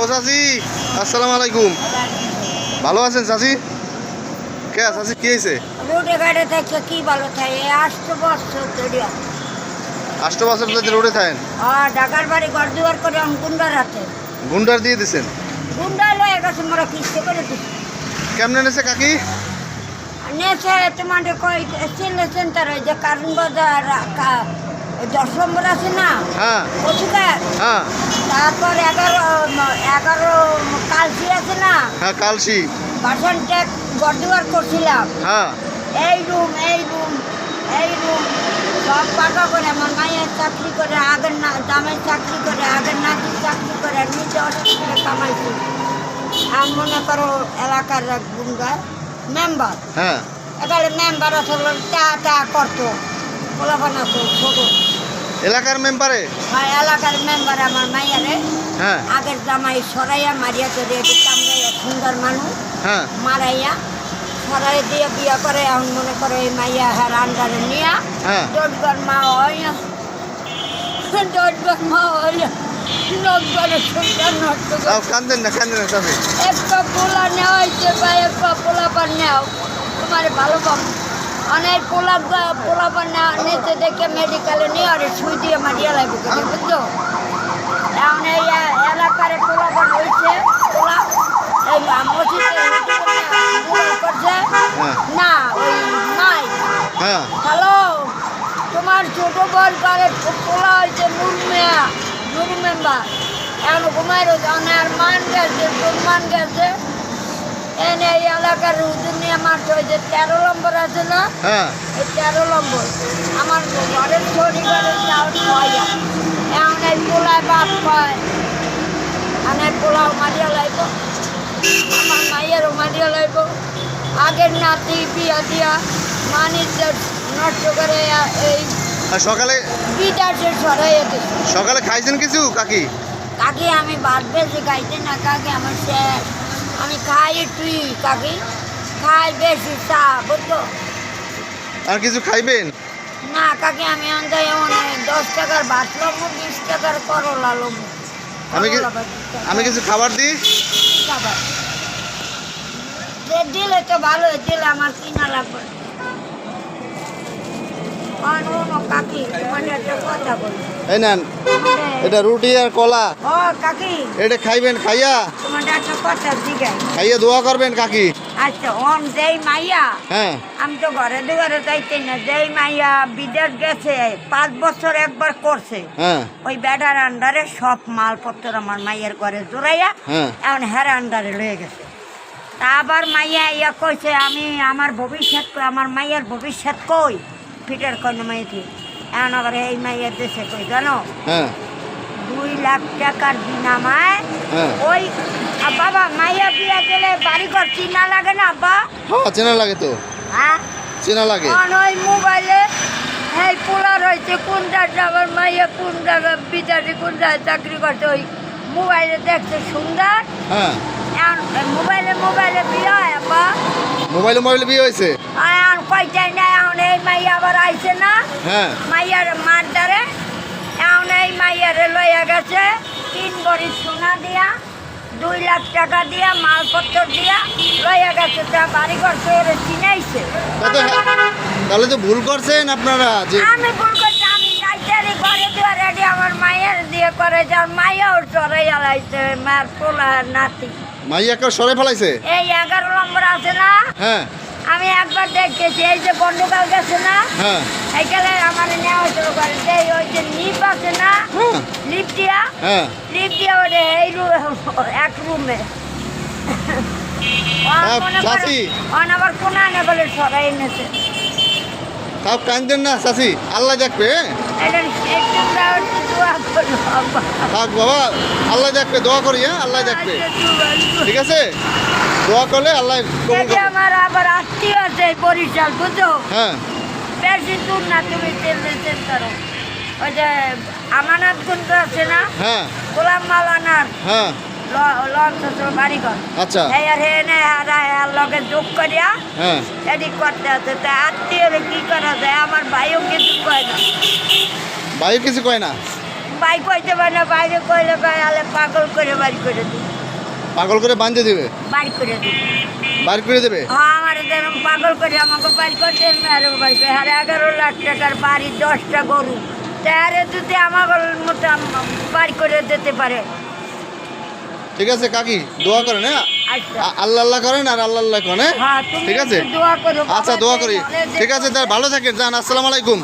ও চাচি আসসালামু আলাইকুম। ভালো আছেন চাচি? কে চাচি কি হয়েছে রোডে থেকে কি ভালো থাকে? আসতে বছর ধরে। আষ্ট বছর ধরে রোডে থাকেন? ঢাকার বাড়ি ঘর দুয়ার করে গুন্ডার হাতে। গুন্ডার দিয়ে দিছেন? গুন্ডা লয়ে গেছে মোরা কিস্তি করে দিচ্ছি কেমনে নেছে কাকি? নেছে তোমাদের কই ছেলে সেন্টার ওই যে কারণ বাজার দশ নম্বর আছে না? হ্যাঁ। পশুকার হ্যাঁ। তারপর এগারো এগারো কালসি আছে না? হ্যাঁ কালসি। বাসন ট্যাক ঘর করছিলাম। হ্যাঁ। এই রুম এই রুম এই রুম। সব পাকা করে আমার মায়ের চাকরি করে আগের না দামের চাকরি করে আগের নাতির চাকরি করে নিজে কামাইছি। আর মনে করো এলাকার এক গুন্ডা মেম্বার। হ্যাঁ। মেম্বার আসলে টা টা করতো। পোলাপান ছোট। এলাকার মেম্বারে? আর এলাকার মেম্বার আমার মাইয়ারে। হ্যাঁ। আগের জামাই সরাইয়া মারিয়া করে এটি কামড়াইয়া সুন্দর মানুষ। হ্যাঁ। মারাইয়া সরাই দিয়ে বিয়া করে এখন মনে করে এই মাইয়া হ্যাঁ আন্ডারে নিয়া। হ্যাঁ। দশবার মা হয় দশবার মা হয় না নকবারে সুন্দর নষ্ট করে। আও, কান্দেন না কান্দেন না চাচি একটা পোলা নেওয়া হয়েছে বা একটা পোলা পান নেও তোমার ভালো পাম অনেক পোলা পোলা পান নেওয়া নিতে দেখে মেডিকেলে নিয়ে আর সুই দিয়ে মারিয়া লাগবে বুঝছ? এখন এই এলাকার পোলা পান হয়েছে পোলা এই মসজিদে করছে। হ্যাঁ। না ওই নাই। হ্যাঁ। হ্যালো? তোমার ছোট বল করে পোলা হয়েছে নুরমিয়া নুর মেম্বার। এখন ঘুমাইরো আর মান গেছে মান গেছে। এই এলাকার তেরো নম্বর আছে না? হ্যাঁ। এই তেরো নম্বর। আমার ঘরের পরিবারের চাউল খাওয়াইয়া এখন এই পোলায় বাপ পায় আনের পোলাও মারিয়া লাইব আমার মাইয়েরও মারিয়া লাইব। আগের নাতি বিয়া দিয়া মানির নষ্ট করে এই সকালে বিদাসে সরাইয়া দিছে। সকালে খাইছেন কিছু কাকি? কাকি আমি ভাত বেশি খাইতে না কাকি আমার শেষ। আমি খাই তুই কাকি। খাই বেশি চা বুঝলো আর কিছু খাইবেন? না কাকি আমি এমন দশ টাকার ভাত লম বিশ টাকার করলা লম আমি। আমি কিছু খাবার দিই? খাবার। দিলে তো ভালো দিলে আমার কিনা লাগবে। এই নেন তোমাদের- এটা রুটি আর কলা। এটা খাইবেন খাইয়া? দোয়া করবেন কাকি। আচ্ছা যেই মাইয়া। হ্যাঁ। আমি তো ঘরে দুয়ারে যাইতে না যেই মাইয়া বিদেশ গেছে পাঁচ বছর একবার করছে। হ্যাঁ। ওই বেডার আন্ডারে সব মালপত্র আমার মাইয়ের ঘরে জোড়াইয়া হ্যাঁ। এখন হের আন্ডারে লয়ে গেছে। তা আবার মাইয়া ইয়া কইছে আমি আমার ভবিষ্যৎ কই আমার মাইয়ার ভবিষ্যৎ কই? ফিটার কন্যা মাইয়াতে এখন আবার এই মাইয়ার দেশে কই জানো? হ্যাঁ। দুই লাখ টাকার বিনামায় হ্যাঁ। ওই বাবা মাইয়া বিয়া গেলে বাড়ি ঘর চিনা লাগে না আব্বা? হ্যাঁ চেনা লাগে তো। হ্যাঁ? চেনা লাগে। কারণ ওই মোবাইলে এই পোলার হয়েছে কোন জায়গায় আমার মাইয়া কোন জায়গায় বিদেশে কোন জায়গায় চাকরি করছে ওই মোবাইলে দেখছে সুন্দর। হ্যাঁ। মোবাইলে মোবাইলে বিয়ে হয় আব্বা? মোবাইলে মোবাইলে বিয়ে হয়েছে? আর কয়টাই না মাইয়া আবার আইছে না? হ্যাঁ। মাইয়ার মারদারে এখন এই মাইয়ারে লইয়া গেছে তিন বড়ি সোনা দিয়া দুই লাখ টাকা দিয়া মালপত্র দিয়া লইয়া গেছে তা বাড়ি ঘর তৈরি চিনাইছে তাহলে তো ভুল করছেন আপনারা যে আমি ভুল করছি আমি যাইতারি ঘরে দুয়া রেডি আমার মায়ের দিয়ে করে যার মাইয়াও চড়াই আলাইছে মায়ের পোলা নাতি। মাইয়াকে সরে ফেলাইছে? এই এগারো নম্বর আছে না? হ্যাঁ। আমি একবার দেখেছি এই যে বন্ডকাল গেছে না? হ্যাঁ। এইখানে আমার নেওয়া হয়েছিল ঘরে ওই যে লিপ আছে না? হ্যাঁ। লিপ দিয়া? হ্যাঁ। লিপ দিয়া ওরে এই এক রুমে। কোনা নে বলে এনেছে। না আল্লাহ দেখবে। থাক বাবা আল্লাহ দেখবে দোয়া করি হ্যাঁ আল্লাহ দেখবে। ঠিক আছে? দোয়া করলে আল্লাহ আমার আবার আত্মীয় আছে বরিশাল বুঝছ? হ্যাঁ। বেশি দূর না তুমি করো ওই যে আমানত গুন্ড আছে না? হ্যাঁ। গোলাম মালানার হ্যাঁ। লঞ্চ আচ্ছা। আর লগে যোগ করিয়া হ্যাঁ। করতে আছে। তা আত্মীয় কি করা যায়? আমার ভাইও কিছু কয় না। ভাই কিছু কয় না? বাইক হইতে পারে না বাইরে কইলে ভাই আলে পাগল করে বাড়ি করে দিই পাগল করে বাঁধে দেবে? বাড়ি করে দিই বার করে দেবে? হ্যাঁ আমার পাগল করে আমাকে বাড়ি করতে আর এগারো লাখ টাকার বাড়ি দশটা গরু। তারে যদি আমার মতো বাড়ি করে দিতে পারে। ঠিক আছে কাকি দোয়া করেন হ্যাঁ? আচ্ছা। আল্লাহ আল্লাহ করেন আর আল্লাহ আল্লাহ করেন হ্যাঁ? হ্যাঁ ঠিক আছে? আচ্ছা দোয়া করি। ঠিক আছে তার ভালো থাকেন যান আসসালামু আলাইকুম।